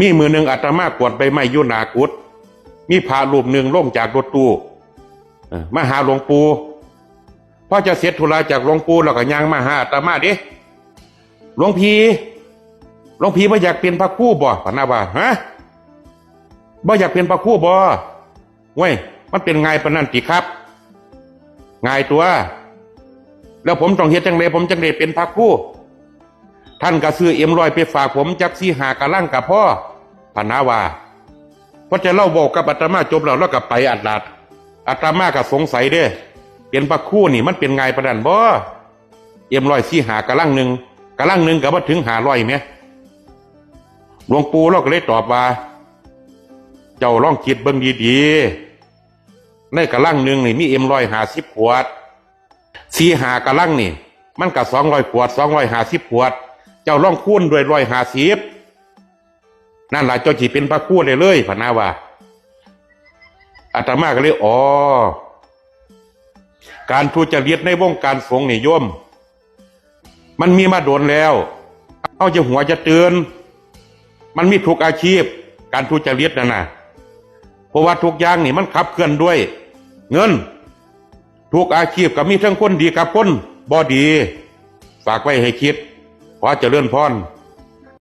มีมือหนึ่งอาตมากวดใบไม้ยุนากุดมีพระรูปหนึ่งล่งจากรถตู้มาหาหลวงปู่พอจะเสร็จธุระจากหลวงปู่แล้วก็ย่างมาหาอาตมาด้หลวงพี่หลวงพี่ไม่อยากเป็นพระคู่บ่พะนาว่าฮะบ่อยากเป็นพระคู่บ่เว้ยมันเป็นไงปนันติครับไงตัว แล้วผมต้องเฮ็ดจังเลยผมจังเลยเป็นพระคู่ ท่านก็ซื้อเอ็มรอยไปฝากผมจักสีหากระล่างกับพ่อพนาวาเพราะจะเล่าบอกกับอาตมาจบแล้วแล้วก็ไปอัดลาดอาตมาก็สงสัยเด้เป็นพระคู่นี่มันเป็นไงประดันบ่เอ็มรอยสีหากระล่างหนึ่งกระล่างหนึ่งกับว่าถึงหาร้อยไหมหลวงปู่เราก็เลยตอบว่า เจ้าลองคิดเบิ่งดีๆในกระล่างหนึ่งนี่มีเอ็มรอยหาสิบขวดสีหากระลังนี่ มันก็สองร้อยขวดสองร้อยหาสิบขวด เจ้าล่องคูณด้วยร้อยหาสิบนั่นแหละเจ้าจีเป็นพระคู่เลยเลยพะนาว่าอาตมาก็เลยอ๋อการทุจริตในวงการสงฆ์นิยม มันมีมาโดนแล้วเอาจะหัวจะเตือน มันมีทุกอาชีพ การทุจริตนั่นนะเพราะว่าทุกอย่างนี่มันขับเคลื่อนด้วย เงิน ทุกอาชีพก็มีทั้งคนดีกับคนบอดี ฝากไว้ให้คิด ขอเจริญพร